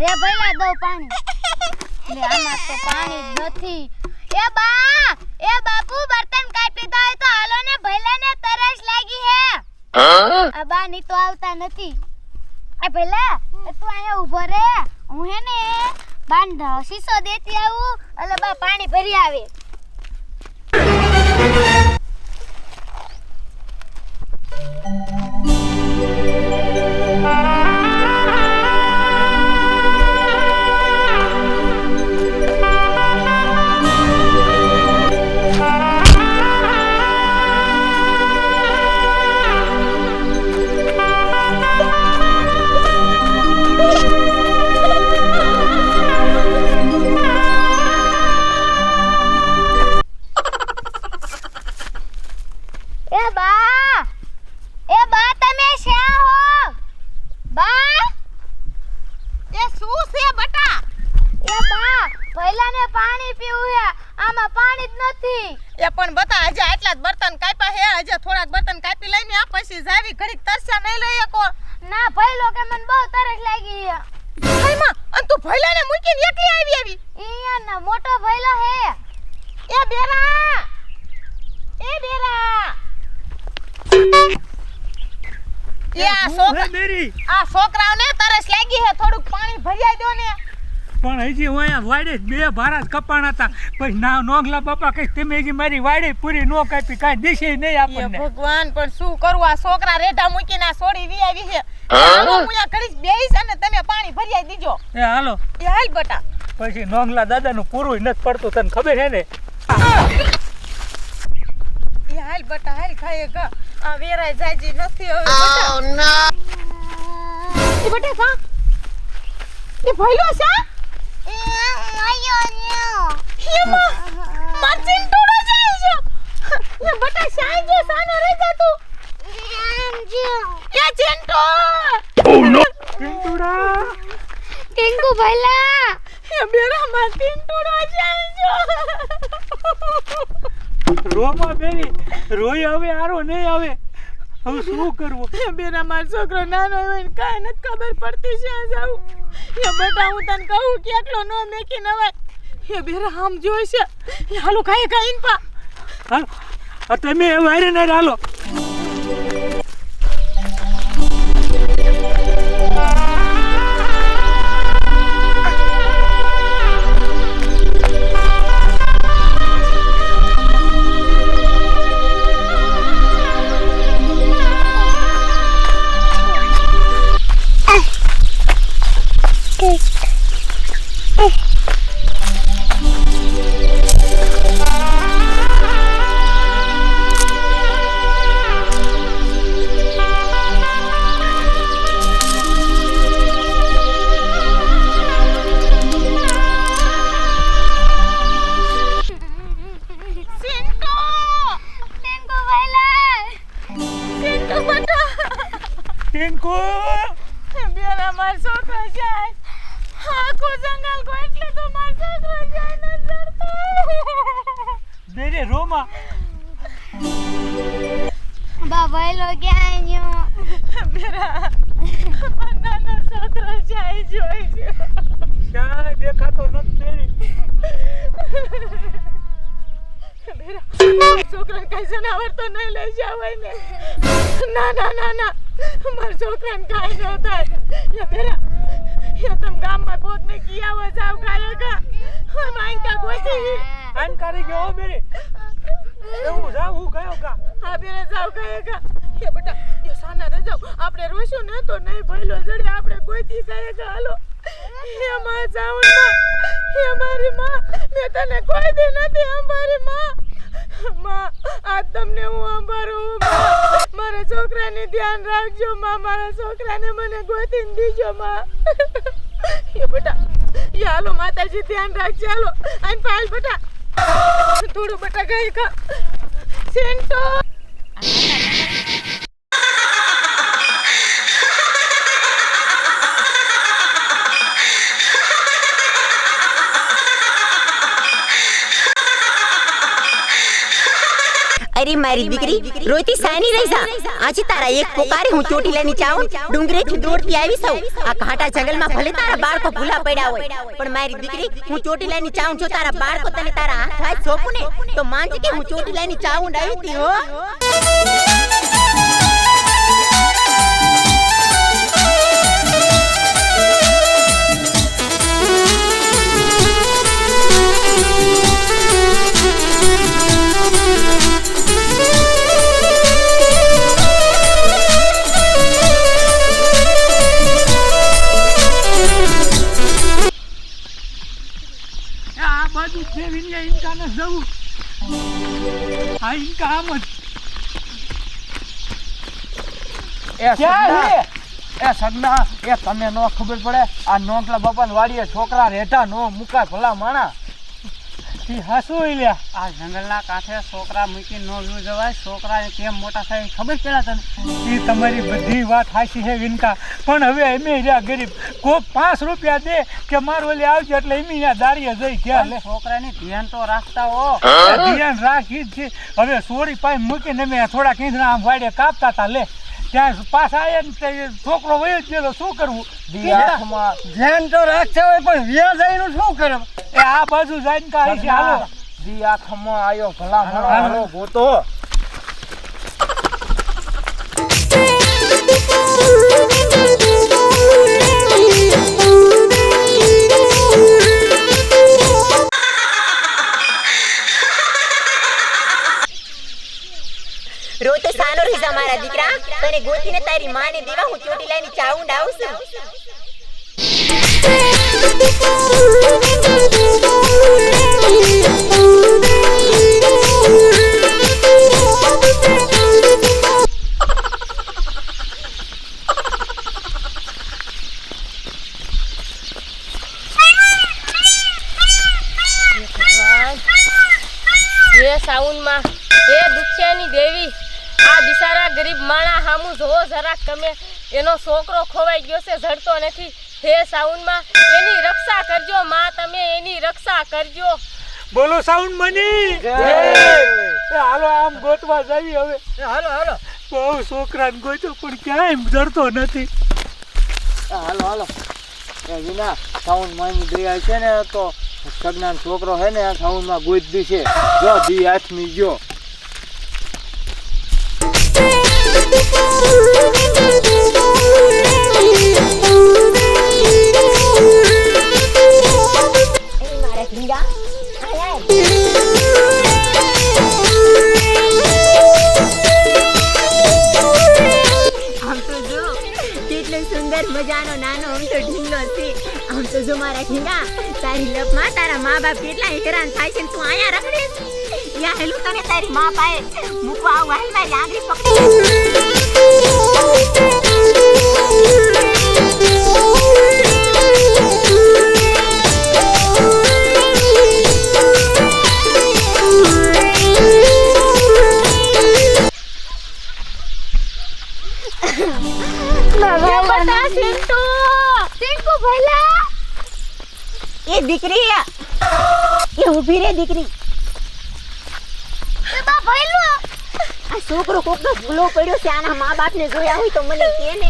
રે ભઈલા દો પાણી. લે, આમાં તો પાણી નથી. એ બા, એ બાપુ, બર્તન કાપી દો તો હાલો ને ભઈલાને તરસ લાગી હે. આ બા ની તો આવતા નથી. એ ભઈલા તું અહીંયા ઊભો રે. હું હે ને બાંધ શીશો દેતી આવું. એટલે બા, પાણી ભરી આવે. એ બા! એ બા તમે શ્યા હો? બા! એ શું છે બટા? એ બા ભઈલાને પાણી પીવું છે આમાં પાણી જ નથી. એ પણ બતા હજે આટલા જ બર્તન કાપ્યા હે. હજે થોડાક બર્તન કાપી લઈને આ પછી જાવી ઘડીક તરસ્યા નહીં લઈએ કો ના ભૈલો કે મને બહુ તરસ લાગી છે ભાઈમાં અને તું ભૈલાને મૂકીને એકલી આવી આવી? ઈયા ના મોટો ભૈલો હે. એ બેરા એ બેરા એ આ છોકરા આ છોકરાઓને તરસ લાગી છે થોડુંક પાણી ભરિયાઈ દો ને. પણ હજી હું અહીંયા વાડે બે ભારા કપાણા હતા. પછી ના નોંગલા બાપા કઈ તમે હજી મારી વાડે પૂરી નો કાપી કાંઈ દેશે નહીં એ આપણને. ભગવાન પણ શું કરવું આ છોકરા રેઢા મૂકીને આ છોડી વી આવી છે હું? બેહીશ અને તમે પાણી ભરિયાઈ દીજો. એ હાલો. એ હાલ બટા. પછી નોંગલા દાદાનું પૂરું નથી પડતું તને ખબર છે ને? બટા હાલ ખાય ગ આ વેરાય જાજી નથી હવે બટા. એ બટા સા એ ભઈલો સા હેમા માર ચિંટુડો જાય છે. એ બટા સાઈ ગયો સાનો રહી જા તું એ ચિંટુ પિંટુડા ટિંકુ ભઈલા એ બેરા માર ચિંટુડો જાય છે રોમા બેરી રોય હવે આરો નહીં આવે. હવે શું કરવું? એ બેરા માર છોકરો નાનો હોય ને કાંઈ નથી ખબર પડતી છે આ જાઉં એ બેટા હું તને કહું કે એટલો નો મેકી નવાય. એ બેરા આમ જોઈશે હાલો ખાઈ ને પા. હાલો. તમે વાયરે ના હાલો. ટિંકુ બેરા માર છોકરો જાય આખું જંગલ ગોઠલે તો માર છોકરો જાય ન ડરતો બેરે રોમા બા ભઈલો ક્યાં ગયો બેરા માર નાનો છોકરો જાય જોઈ છે ક્યાંય દેખાતો નથી બેરી છોકરાને કઈ જનાવર તો નહીં લઈ જાવ હોય ને ના ના ના ના મારા છોકરાને કાંઈ ન થાય. યા બેરા એ તમ ગામમાં કોક ને કિયાવા જાવ કાયો કા માંગતા ગોતી? આન કરી ગયો હો બેરી એવું જાવ હું કયો કા? હા બેરે જાવ કયો કા? એ બેટા એ સાના રે જાવ આપણે રોશું ને તો નહીં ભઈલો જડે આપણે ગોતી કાયો કા? હાલો. હે માં જાવ ના હે મારી માં. મેં તને કોઈ દી નથી અંબારી માં. માં આ તમને હું અંબારું માં. છોકરાને ધ્યાન રાખજો માં, મારા છોકરાને મને ગોતીને દીજો માં. એ બેટા, એ હાલો માતાજી, ધ્યાન રાખજે, હાલો. આને પાલ બેટા. થોડું બેટા ગઈ કા સેન્ટો. મારી મારી દીકરી રોતી સાની રહી જા. આજે તારા એક પોકારે હું ચોટીલાની ચાઉન ડુંગરેથી દોડતી આવી સૌ. આ ઘાટા જંગલમાં ભલે તારા બાળકો ભૂલા પડ્યા હોય, પણ મારી દીકરી, હું ચોટીલાની ચાઉન જો તારા બાળકો તને તારા હાથ હાથ સોંપું ને, તો માનજે કે હું ચોટીલાની ચાઉન આવી હતી હો. આ ઇન્કા જ. એ સગના એ સગના એ તને નો ખબર પડે આ નોકલા બાપા વાડીએ છોકરા રહેતા નો મુકાય ભલા માણા. ઈ હાસુ લ્યા. આ જંગલના કાંઠે છોકરા મૂકી નો વ્યુ જવાય. છોકરા કેમ મોટા થાય ખબર પેલા તને? એ તમારી બધી વાત હાસી છે વિનકા. પણ હવે એમે રહ્યા ગરીબ. કોક પાંચ રૂપિયા દે કે મારો ઓલી આવજે એટલે એમ ત્યાં દાડીએ જઈ ગયા લે. છોકરાની ધ્યાન તો રાખતા હો. ધ્યાન રાખી જ છે. હવે સોરી પાઈ મૂકીને મેં થોડા કીધના આમ વાડે કાપતા હતા લે. ત્યાં પાછા આયા ને તે છોકરો વયો જ ગયેલો શું કરવું? ધ્યાન તો રાખતા હોય પણ વ્યાજ આવીનું શું કરે? એ આ બાજુ જઈને કાંઈ છે હાલો. દી આંખમાં આયો ભલા. હાલો. ગોતો. રોતે સાનો જા મારા દીકરા. તને ગોતીને તારી માને દેવા હું ચોટીલાની ચાઉન આવશું. હે સાઉનમાં. હે દુખિયાની દેવી. આ બિચારા ગરીબ માણા હામું જોવો જરાક તમે. એનો છોકરો ખોવાઈ ગયો છે ઝડતો નથી. હે સાઉનમાં એની રક્ષા કરજો માં તમે એની રક્ષા કરજો. બોલો સાઉન્ડ મની. એ હાલો આમ ગોતવા જઈએ હવે. હાલો હાલો. બહુ છોકરાને ગોતો પણ ક્યાંય જડતો નથી. હાલો હાલો. એ વિના સાઉન્ડ મની દયા છે ને તો સગનાન છોકરો હે ને સાઉન્ડમાં ગોત દી છે જો દી હાથમી ગયો. જો મારા ઢીંગા, તારી લપમાં તારા મા બાપ કેટલા હેરાન થાય છે તું આયા રખડે? યા હેલું તને તારી મા પાએ મૂકવા આવું હાલ મારી આંગળી પકડી એ દીકરી એ ઊભી રે દીકરી. એ બા ભઈલો આ છોકરો કોકનો ભૂલો પડ્યો છે આના મા બાપને જોયા હોય તો મને કે ને.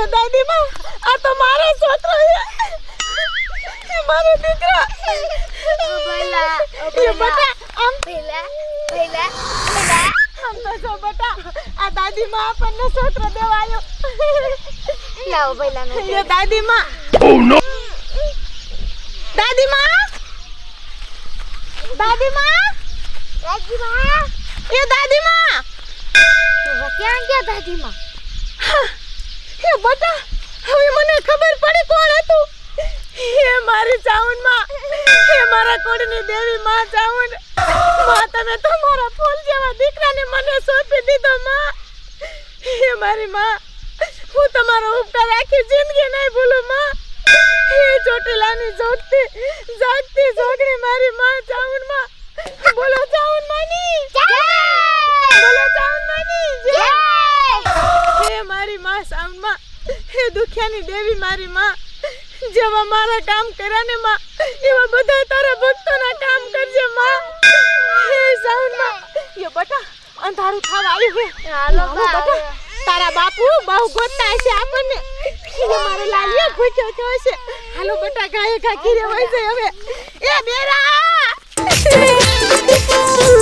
એ દાદી માં આ તો મારો છોકરો છે. એ મારો દીકરો. ભલા એ બટા આમ ભલા ભલા ભલા. આમ તો જો બટા આ દાદી માં આપણને છોકરો દેવાયો. લાવો ભલા મે એ દાદી માં ઓ નો દાદી માં દાદી માં એ દાદી માં ક્યાં ગયા દાદી માં હે બટા હવે મને ખબર પડી કોણ હતું. હે મારી ચાઉનમાં હે મારા કોડની દેવી માં ચાઉન. માં તમે તમારા ફૂલ જેવા દીકરાને મને સોંપી દીધો માં. હે મારી માં હું તમારો ઉપકાર આખી જિંદગી નહીં ભૂલું માં. હે ચોટીલાની જોગતી જાગતી જોગણી મારી માં સારું થવા આવ્યું છે હાલો બટા તારા બાપુ બહુ ગોતતા હશે આપણને. મારો લાલિયો ભૂખ્યો થયો છે હાલો બટા ગાય ઘાકી રહેવાય છે હવે. એ બેરા!